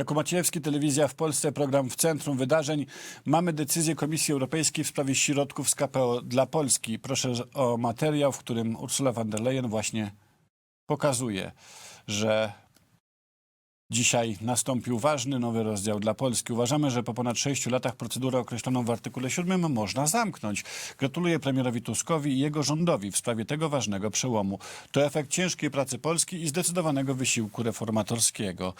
Jako Maciejewski, telewizja w Polsce, program w centrum wydarzeń. Mamy decyzję Komisji Europejskiej w sprawie środków z KPO dla Polski. Proszę o materiał, w którym Ursula von der Leyen właśnie pokazuje, że Dzisiaj nastąpił ważny nowy rozdział dla Polski. Uważamy, że po ponad sześciu latach procedurę określoną w artykule 7 można zamknąć. Gratuluję premierowi Tuskowi i jego rządowi w sprawie tego ważnego przełomu. To efekt ciężkiej pracy Polski i zdecydowanego wysiłku reformatorskiego.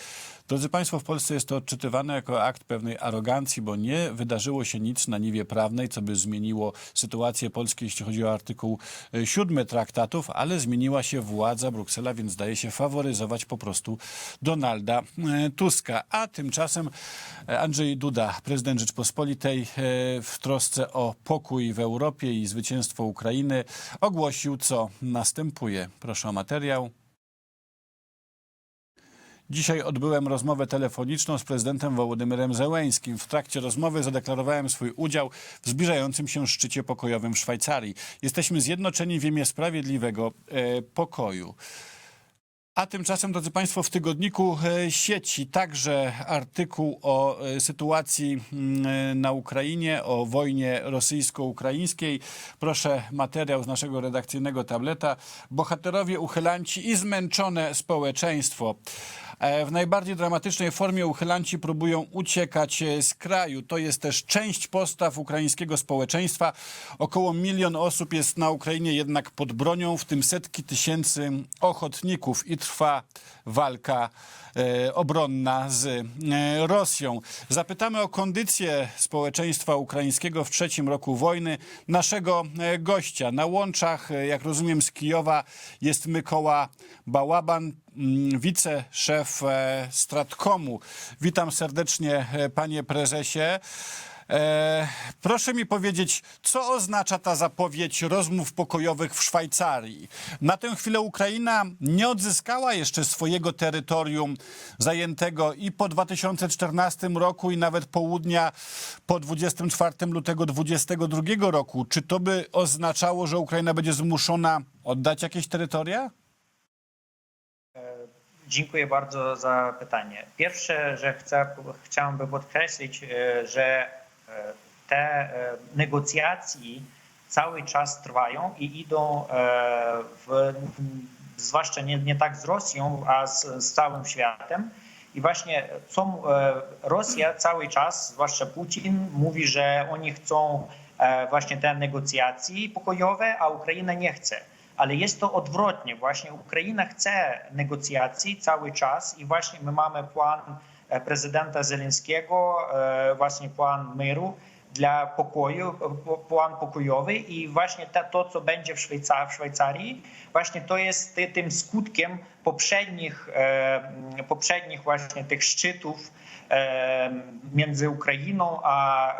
Drodzy Państwo, w Polsce jest to odczytywane jako akt pewnej arogancji, bo nie wydarzyło się nic na niwie prawnej, co by zmieniło sytuację Polski, jeśli chodzi o artykuł 7 traktatów, ale zmieniła się władza Bruksela, więc zdaje się faworyzować po prostu Donalda e, Tuska. A tymczasem e, Andrzej Duda, prezydent Rzeczpospolitej, e, w trosce o pokój w Europie i zwycięstwo Ukrainy, ogłosił, co następuje. Proszę o materiał. Dzisiaj odbyłem rozmowę telefoniczną z prezydentem Wołodymyrem Zełęńskim. W trakcie rozmowy zadeklarowałem swój udział w zbliżającym się szczycie pokojowym w Szwajcarii. Jesteśmy zjednoczeni w imię sprawiedliwego e, pokoju. A tymczasem, drodzy Państwo, w tygodniku e, sieci także artykuł o e, sytuacji e, na Ukrainie, o wojnie rosyjsko-ukraińskiej. Proszę materiał z naszego redakcyjnego tableta. Bohaterowie uchylanci i zmęczone społeczeństwo. W najbardziej dramatycznej formie uchylanci próbują uciekać z kraju. To jest też część postaw ukraińskiego społeczeństwa. Około milion osób jest na Ukrainie jednak pod bronią, w tym setki tysięcy ochotników i trwa walka e, obronna z e, Rosją. Zapytamy o kondycję społeczeństwa ukraińskiego w trzecim roku wojny naszego e, gościa. Na łączach, jak rozumiem, z Kijowa jest Mykoła Bałaban, mm, wiceszef Stratkomu. Witam serdecznie, panie prezesie. E, proszę mi powiedzieć, co oznacza ta zapowiedź rozmów pokojowych w Szwajcarii? Na tę chwilę Ukraina nie odzyskała jeszcze swojego terytorium zajętego i po 2014 roku, i nawet południa po 24 lutego 2022 roku. Czy to by oznaczało, że Ukraina będzie zmuszona oddać jakieś terytoria? Dziękuję bardzo za pytanie. Pierwsze, że chcę, chciałbym podkreślić, e, że e, te e, negocjacje cały czas trwają i idą w, zwłaszcza nie, nie tak z Rosją, a z, z całym światem. I właśnie co Rosja cały czas, zwłaszcza Putin, mówi, że oni chcą właśnie te negocjacje pokojowe, a Ukraina nie chce ale jest to odwrotnie. Właśnie Ukraina chce negocjacji cały czas i właśnie my mamy plan prezydenta Zelenskiego, właśnie plan miru dla pokoju, plan pokojowy i właśnie to, co będzie w, Szwajcarii, w Szwajcarii, właśnie to jest tym skutkiem poprzednich, poprzednich właśnie tych szczytów między Ukrainą a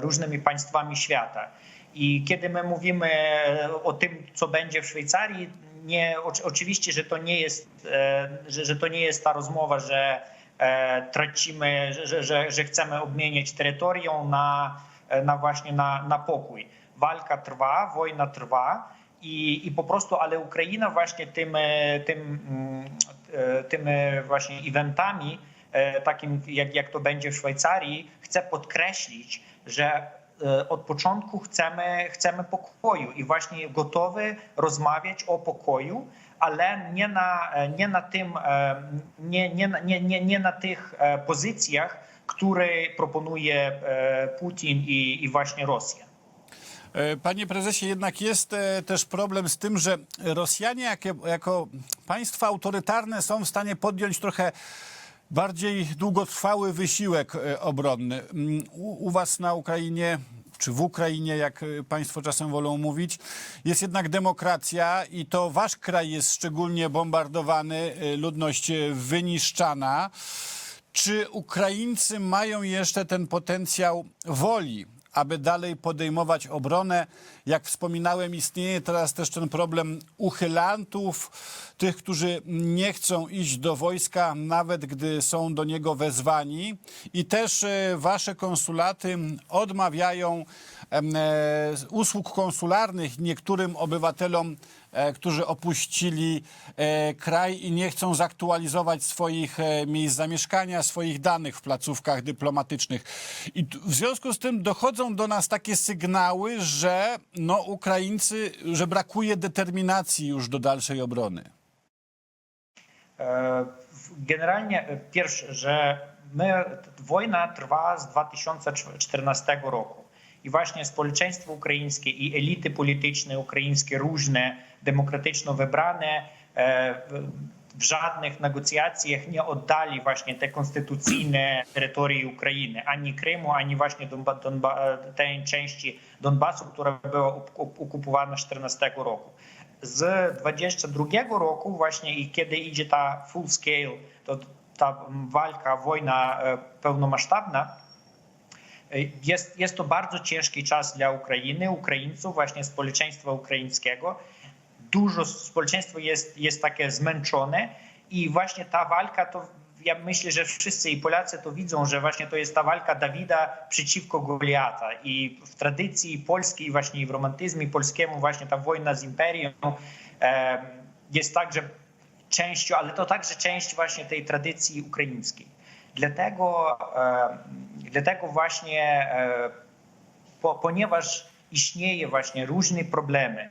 różnymi państwami świata. I kiedy my mówimy o tym, co będzie w Szwajcarii, nie, oczywiście, że to nie jest, że, że to nie jest ta rozmowa, że tracimy, że, że, że chcemy obmieniać terytorium na, na właśnie na, na pokój. Walka trwa, wojna trwa i, i po prostu, ale Ukraina właśnie tym, tym, tym właśnie eventami, takim jak, jak to będzie w Szwajcarii, chce podkreślić, że od początku chcemy, chcemy pokoju i właśnie gotowy rozmawiać o pokoju, ale nie na, nie na tym, nie, nie, nie, nie, nie na tych pozycjach, które proponuje Putin i, i właśnie Rosja. Panie prezesie, jednak jest e, też problem z tym, że Rosjanie jako, jako państwa autorytarne są w stanie podjąć trochę bardziej długotrwały wysiłek e, obronny. U, u was na Ukrainie czy w Ukrainie, jak e, Państwo czasem wolą mówić, jest jednak demokracja i to Wasz kraj jest szczególnie bombardowany, e, ludność wyniszczana. Czy Ukraińcy mają jeszcze ten potencjał woli, aby dalej podejmować obronę? Jak wspominałem, istnieje teraz też ten problem uchylantów, tych, którzy nie chcą iść do wojska, nawet gdy są do niego wezwani. I też e, wasze konsulaty odmawiają e, usług konsularnych niektórym obywatelom którzy opuścili e, kraj i nie chcą zaktualizować swoich e, miejsc zamieszkania, swoich danych w placówkach dyplomatycznych. I w związku z tym dochodzą do nas takie sygnały, że no, Ukraińcy, że brakuje determinacji już do dalszej obrony. E, Generalnie e, pierwsze, że my, wojna trwa z 2014 roku. I właśnie społeczeństwo ukraińskie i elity polityczne ukraińskie, różne, demokratyczno wybrane, e, w- żadnych negocjacjach nie oddali właśnie te konstytucyjne terytorii Ukrainy, ani Krymu, ani właśnie Donba, Donba, tej części Donbasu, która była okup- okupowana 14 roku. Z 22 roku właśnie i kiedy idzie ta full scale, to ta walka, wojna e, pełnomasztabna, jest, jest to bardzo ciężki czas dla Ukrainy, Ukraińców, właśnie społeczeństwa ukraińskiego. Dużo społeczeństwo jest, jest takie zmęczone i właśnie ta walka to ja myślę, że wszyscy i Polacy to widzą, że właśnie to jest ta walka Dawida przeciwko Goliata i w tradycji polskiej właśnie i w romantyzmie polskiemu właśnie ta wojna z imperium jest także częścią, ale to także część właśnie tej tradycji ukraińskiej. Dlatego, e, dlatego właśnie e, po, ponieważ istnieje właśnie różne problemy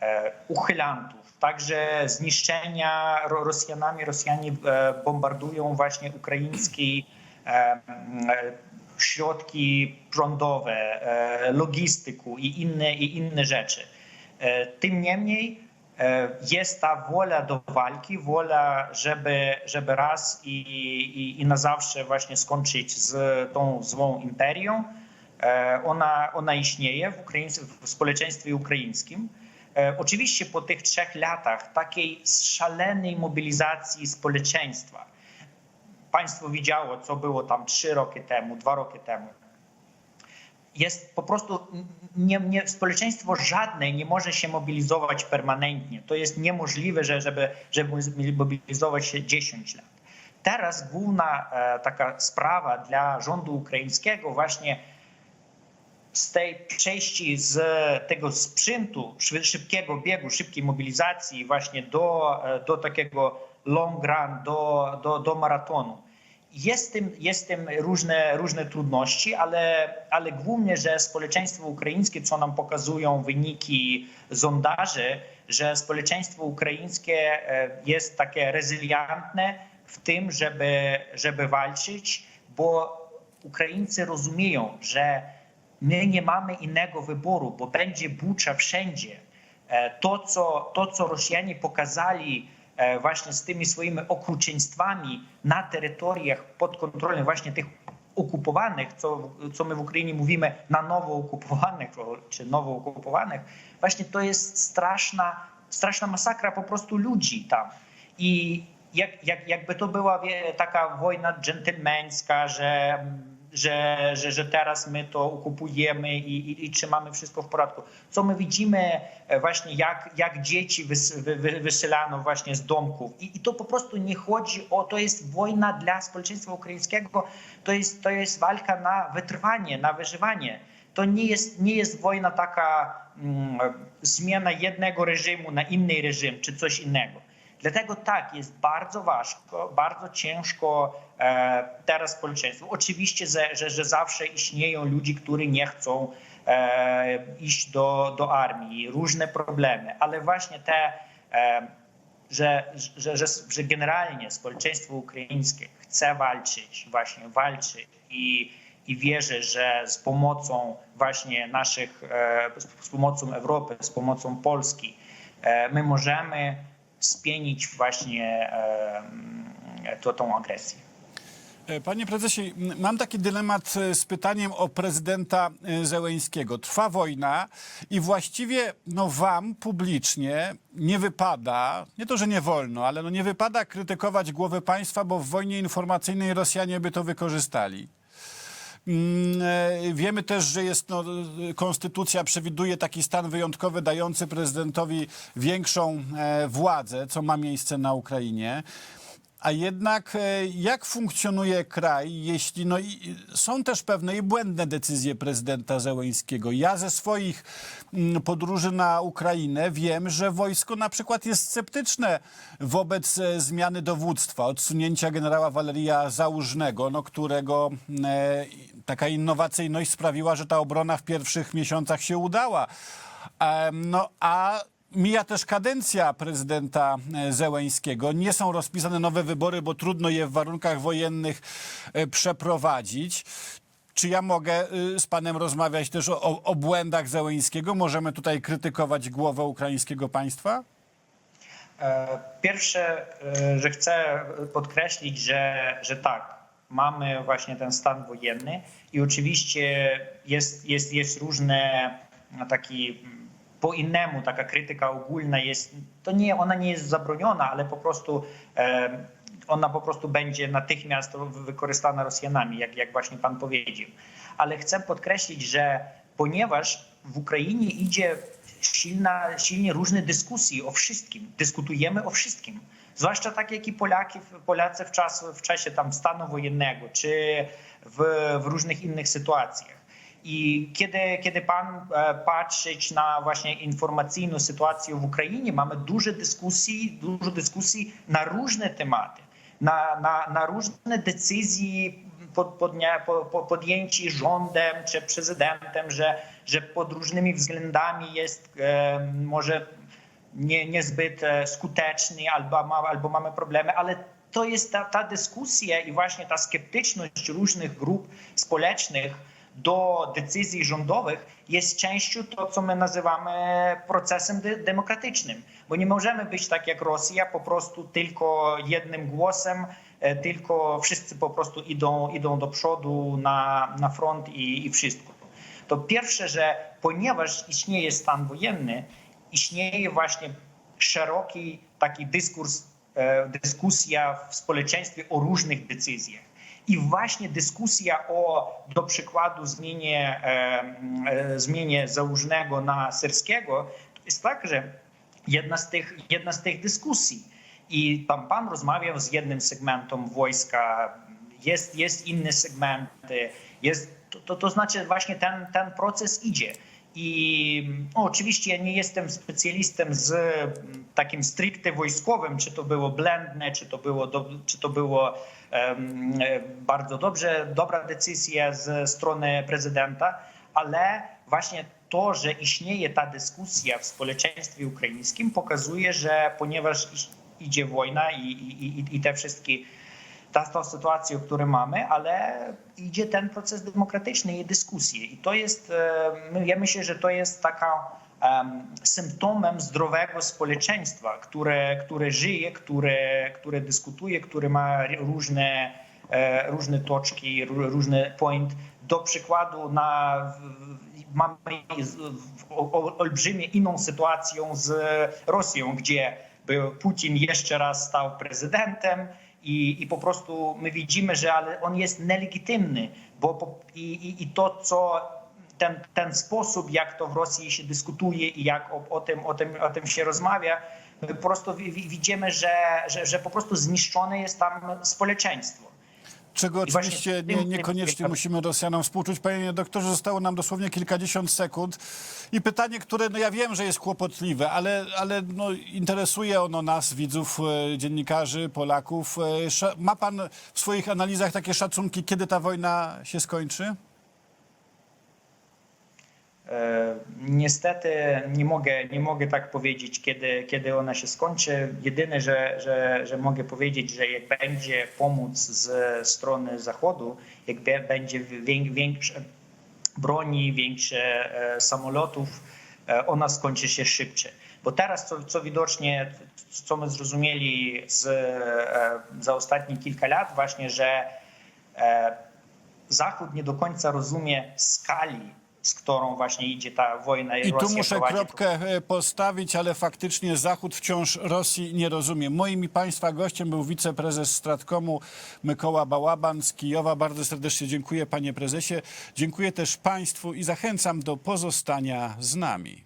e, uchylantów, także zniszczenia Ro- Rosjanami. Rosjanie bombardują właśnie ukraińskie środki prądowe, logistyku i inne, i inne rzeczy. Tym niemniej jest ta wola do walki, wola, żeby, żeby raz i, i, i na zawsze właśnie skończyć z tą złą imperią. E, Ona, ona istnieje w, w społeczeństwie ukraińskim. E, Oczywiście po tych trzech latach takiej szalonej mobilizacji społeczeństwa, państwo widziało, co było tam trzy roki temu, dwa roki temu. Jest po prostu nie, nie, społeczeństwo żadne nie może się mobilizować permanentnie. To jest niemożliwe, że, żeby, żeby mobilizować się 10 lat. Teraz główna e, taka sprawa dla rządu ukraińskiego właśnie z tej przejści z tego sprzętu, szy- szybkiego biegu, szybkiej mobilizacji właśnie do, e, do takiego long run, do, do, do maratonu. Jest tym, jest tym różne, różne trudności, ale, ale głównie, że społeczeństwo ukraińskie, co nam pokazują wyniki sondaży, że społeczeństwo ukraińskie e, jest takie rezyliantne w tym, żeby, żeby walczyć, bo Ukraińcy rozumieją, że my nie mamy innego wyboru, bo będzie bucza wszędzie. E, To co, to, co Rosjanie pokazali właśnie z tymi swoimi okrucieństwami na terytoriach podkontrolnych, właśnie tych okupowanych, co, co my w Ukrainie mówimy na nowo okupowanych czy nowo okupowanych, właśnie to jest straszna, straszna masakra po prostu ludzi tam. I jak, jak, jakby to była wie, taka wojna dżentelmeńska, że że, że, że teraz my to okupujemy i, i, i trzymamy wszystko w porządku. Co my widzimy e, właśnie, jak, jak dzieci wys, wy, wy, właśnie z domków. I, I to po prostu nie chodzi o, to jest wojna dla społeczeństwa ukraińskiego, to jest, to jest walka na wytrwanie, na wyżywanie. To nie jest, nie jest wojna taka mm, zmiana jednego reżimu na inny reżim czy coś innego. Dlatego tak, jest bardzo ważko, bardzo ciężko e, teraz społeczeństwu. Oczywiście, że, że, że zawsze istnieją ludzie, którzy nie chcą e, iść do, do armii, różne problemy, ale właśnie te, e, że, że, że, że generalnie społeczeństwo ukraińskie chce walczyć, właśnie walczy i, i wierzy, że z pomocą właśnie naszych, z pomocą Europy, z pomocą Polski, my możemy spienić właśnie to, tą agresję. E, Panie prezesie, mam taki dylemat e, z pytaniem o prezydenta e, Zełeńskiego. Trwa wojna i właściwie no, wam publicznie nie wypada, nie to, że nie wolno, ale no, nie wypada krytykować głowy państwa, bo w wojnie informacyjnej Rosjanie by to wykorzystali. Mm, e, Wiemy też, że jest, no, e, konstytucja przewiduje taki stan wyjątkowy dający prezydentowi większą e, władzę, co ma miejsce na Ukrainie. A jednak e, jak funkcjonuje kraj, jeśli no, są też pewne i błędne decyzje prezydenta Zełeńskiego? Ja ze swoich mm, podróży na Ukrainę wiem, że wojsko na przykład jest sceptyczne wobec e, zmiany dowództwa, odsunięcia generała Waleria Załużnego, no, którego e, taka innowacyjność sprawiła, że ta obrona w pierwszych miesiącach się udała. No a mija też kadencja prezydenta e, Zełeńskiego. Nie są rozpisane nowe wybory, bo trudno je w warunkach wojennych e, przeprowadzić. Czy ja mogę y, z panem rozmawiać też o, o, błędach Zełeńskiego? Możemy tutaj krytykować głowę ukraińskiego państwa? E, Pierwsze, e, że chcę podkreślić, że, że tak, mamy właśnie ten stan wojenny i oczywiście jest, jest, jest różne taki po innemu taka krytyka ogólna jest, to nie, ona nie jest zabroniona, ale po prostu ona po prostu będzie natychmiast wykorzystana Rosjanami, jak, jak właśnie pan powiedział. Ale chcę podkreślić, że ponieważ w Ukrainie idzie silna, silnie różne dyskusje o wszystkim, dyskutujemy o wszystkim. Zwłaszcza tak jak i Polaki, Polacy w, czas, w czasie tam stanu wojennego, czy w, w różnych innych sytuacjach. I kiedy, kiedy pan e, patrzeć na właśnie informacyjną sytuację w Ukrainie, mamy dużo dyskusji, dużo dyskusji na różne tematy, na, na, na różne decyzje pod, podnia, po, po, podjęci rządem czy prezydentem, że, że pod różnymi względami jest e, może nie, niezbyt e, skuteczny albo, ma, albo mamy problemy, ale to jest ta, ta dyskusja i właśnie ta sceptyczność różnych grup społecznych do decyzji rządowych jest częścią to, co my nazywamy procesem de- demokratycznym. Bo nie możemy być tak jak Rosja, po prostu tylko jednym głosem, e, tylko wszyscy po prostu idą, idą do przodu na, na front i, i wszystko. To pierwsze, że ponieważ istnieje stan wojenny, istnieje właśnie szeroki taki dyskurs, e, dyskusja w społeczeństwie o różnych decyzjach. I właśnie dyskusja o, do przykładu, zmianie, e, e, zmianie założnego na Syrskiego, to jest tak, że jedna z tych, jedna z tych dyskusji. I tam pan rozmawiał z jednym segmentem wojska, jest, jest inny segment, jest, to, to, to znaczy właśnie ten, ten proces idzie. I no, oczywiście ja nie jestem specjalistą z mm, takim stricte wojskowym, czy to było blendne, czy to było, do, czy to było um, bardzo dobrze, dobra decyzja ze strony prezydenta, ale właśnie to, że istnieje ta dyskusja w społeczeństwie ukraińskim pokazuje, że ponieważ idzie wojna i, i, i te wszystkie ta, ta sytuacja, którą mamy, ale idzie ten proces demokratyczny i dyskusje. I to jest, e, ja myślę, że to jest taka symptomem zdrowego społeczeństwa, które, które żyje, które, które dyskutuje, które ma różne, e, różne toczki, ró- różne point. Do przykładu na, mamy o- o- olbrzymię inną sytuację z Rosją, gdzie Putin jeszcze raz stał prezydentem, i, i po prostu my widzimy, że ale on jest nielegitymny, bo i, i, i to, co ten, ten sposób, jak to w Rosji się dyskutuje i jak o, o, tym, o, tym, o tym się rozmawia, po prostu wi- wi- widzimy, że, że, że po prostu zniszczone jest tam społeczeństwo. Czego oczywiście nie, niekoniecznie musimy Rosjanom współczuć. Panie doktorze, zostało nam dosłownie kilkadziesiąt sekund. I pytanie, które no ja wiem, że jest kłopotliwe, ale, ale no, interesuje ono nas, widzów, e, dziennikarzy, Polaków. E, Ma pan w swoich analizach takie szacunki, kiedy ta wojna się skończy? Niestety nie mogę, nie mogę tak powiedzieć, kiedy, kiedy ona się skończy. Jedyne, że, że, że mogę powiedzieć, że jak będzie pomoc ze strony Zachodu, jak będzie wię- większe broni, większe e, samolotów, e, ona skończy się szybciej. Bo teraz, co, co widocznie, co my zrozumieli z, e, za ostatnie kilka lat, właśnie, że Zachód nie do końca rozumie skali, z którą właśnie idzie ta wojna i, I tu muszę prowadzi. kropkę e, postawić, ale faktycznie Zachód wciąż Rosji nie rozumie. Moim i Państwa gościem był wiceprezes Stratkomu Mykoła Bałaban z Kijowa. Bardzo serdecznie dziękuję Panie Prezesie. Dziękuję też Państwu i zachęcam do pozostania z nami.